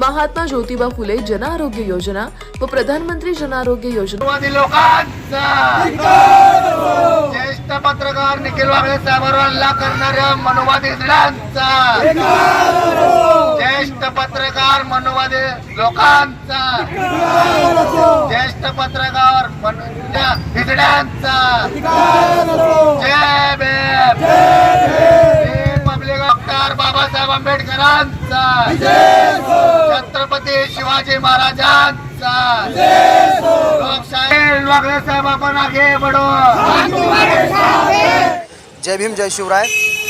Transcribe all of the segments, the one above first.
महात्मा ज्योतिबा फुले जन आरोग्य योजना व प्रधानमंत्री जन आरोग्य योजना. लोकांचा. ज्येष्ठ पत्रकार निखिल वागळे साहेबांवर हल्ला करणाऱ्या मनोवादी दलांचा ज्येष्ठ पत्रकार मनोवादी लोकांचा. ज्येष्ठ पत्रकार हिजड्यांचा जय भीम. पब्लिक डॉक्टर बाबासाहेब आंबेडकरांचा. शिवाजी महाराजांचा. लोकशाही साहेब आपण आगे बढो. जय भीम जय शिवराय.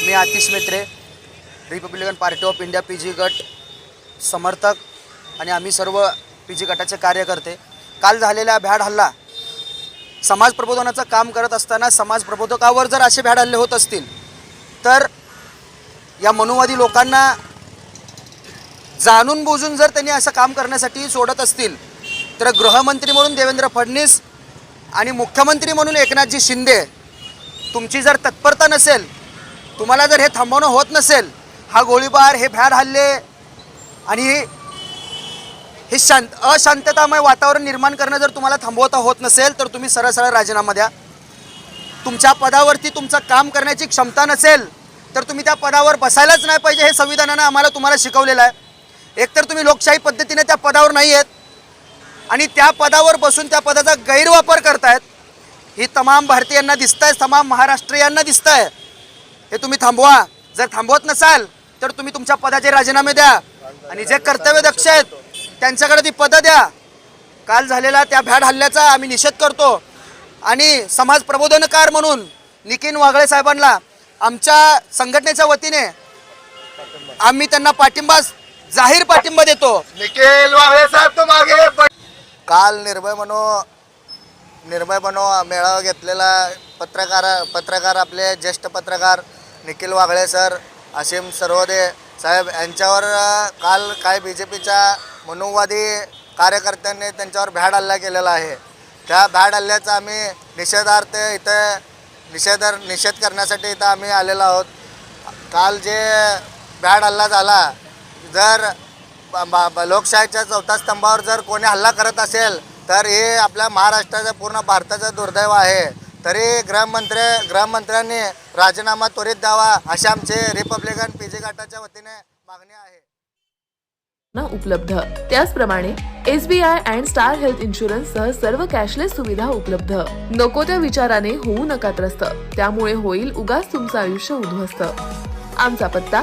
मी Atish Mitre Republican Party of India P G गट समर्थक आणि आम्ही सर्व पी जी गटाचे कार्यकर्ते. काल झालेला भ्याड हल्ला समाज प्रबोधनाचं काम करत असताना समाज प्रबोधकावर जर असे भ्याड हल्ले होत असतील तर या मनुवादी लोकांना जाणून बुजून जर त्यांनी असं काम करण्यासाठी सोडत असतील तर गृहमंत्री म्हणून देवेंद्र फडणवीस आणि मुख्यमंत्री म्हणून एकनाथजी शिंदे तुमची जर तत्परता नसेल तुम्हाला जर हे थांबवणं होत नसेल हा गोळीबार हे भ्याड हल्ले आणि हे शांत अशांततामय वातावरण निर्माण करणं जर तुम्हाला थांबवता होत नसेल तर तुम्ही सरळ सरळ राजीनामा द्या. तुमच्या पदावरती तुमचं काम करण्याची क्षमता नसेल तर तुम्ही त्या पदावर बसायलाच नाही पाहिजे हे संविधानानं आम्हाला तुम्हाला शिकवलेलं आहे. एकतर तुम्ही लोकशाही पद्धतीने त्या पदावर नाही आहेत आणि त्या पदावर बसून त्या पदाचा गैरवापर करतायत ही तमाम भारतीयांना दिसत आहे तमाम महाराष्ट्रीयांना दिसत आहे हे तुम्ही थांबवा. जर थांबवत नसाल तर तुम्ही तुमच्या पदाचे राजीनामे द्या आणि जे कर्तव्य दक्ष आहेत त्यांच्याकडे ती पदं द्या. काल झालेला त्या भ्याड हल्ल्याचा आम्ही निषेध करतो. आणि समाज प्रबोधनकार म्हणून नितीन वागळे साहेबांना आमच्या संघटनेच्या वतीने आम्ही त्यांना पाठिंबा जाहीर पाठिंबा देतो. निखिल वागळे साहेब तुम आगे बढो. काल निर्भय मनो निर्भय मनो मेळावा घेतलेला पत्रकार पत्रकार आपले ज्येष्ठ पत्रकार निखिल वागळे सर असीम सरवदे साहेब यांच्यावर काल काय बी जे पीच्या मनुवादी कार्यकर्त्यांनी त्यांच्यावर भ्याड हल्ला केलेला आहे. त्या भ्याड हल्ल्याचा आम्ही निषेधार्थ इथं निषेध निषेध करण्यासाठी इथं आम्ही आलेलो आहोत. काल जे भ्याड हल्ला झाला जर लोकशाहीच्या चौथ्या स्तंभावर जर कोणी हल्ला करत असेल तर हे आपल्या महाराष्ट्राचं पूर्ण भारताचं दुर्दैव आहे. तरी गृहमंत्री गृहमंत्र्यांनी राजीनामा त्वरित द्यावा अशी आमचे रिपब्लिकन पी जी गटाच्या वतीने मागणी आहे. ना उपलब्ध. त्याचप्रमाणे S B I and Star Health insurance सह सर्व कॅशलेस सुविधा उपलब्ध. नको त्या विचाराने होऊ नका त्रस्त. त्यामुळे होईल उगाच तुमचं आयुष्य उद्ध्वस्त. आमचा पत्ता